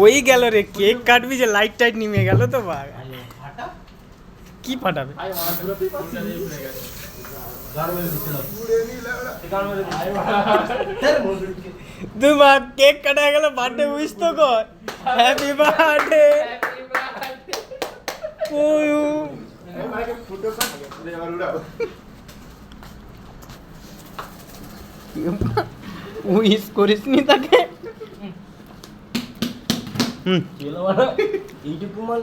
ওই গেল রে কেক কাটবি যে লাইট টাইট নিমে গেল তো কি ফাটাবে? তুই কেক কাটা গেল বার্থডে উইশ তো কর হ্যাপি বার্থডে উইশ করিস নি তাকে হুম মাল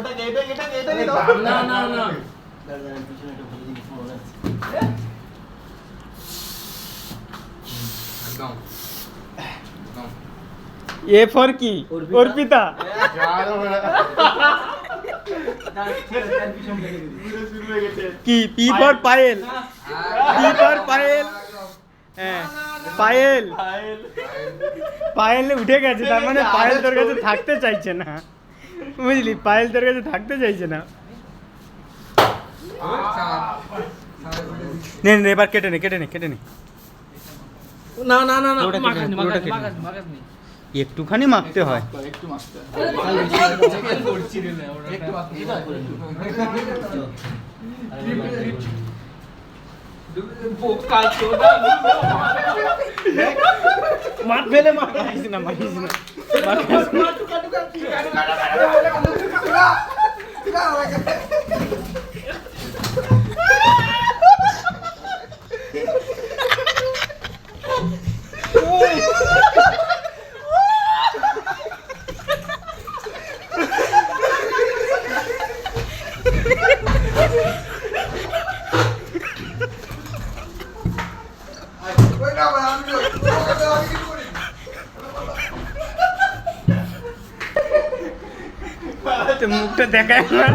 ওটাকে না না না পিছনে একটা ভালো জিনিস মনে আছে একদম। এ ফর কি? অর্পিতা। অর্পিতা। কি? P for Payel. P for Payel. হ্যাঁ পায়েল। পায়েল। উঠে গেছে তার মানে পায়েল তোর কাছে থাকতে চাইছে না। বুঝলি পায়েল তোর কাছে থাকতে চাইছে না। নে নে এবার কেটে নে কেটে নে কেটে নে। না না না না ওটা কেটে নে, ওটা কেটে নে। মাখাস নি, মাখাস নি। একটুখানি মাখতে হয়। মাঠ ফেলে মাখিস না। মাখিস না। মাখিস না। ওই না তো আমি কি করি তো মুখটা দেখায় না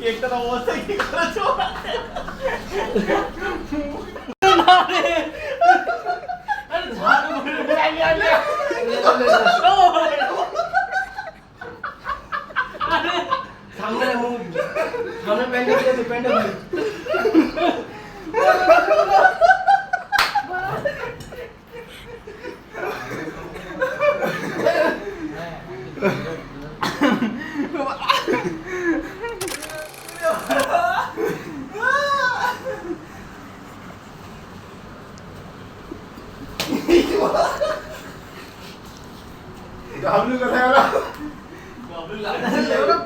কেকটার অবস্থা কি করেছো সামনে মুখ সামনে প্যান্টে gì quá Đợt lưng theo đó Đợt lưng lắm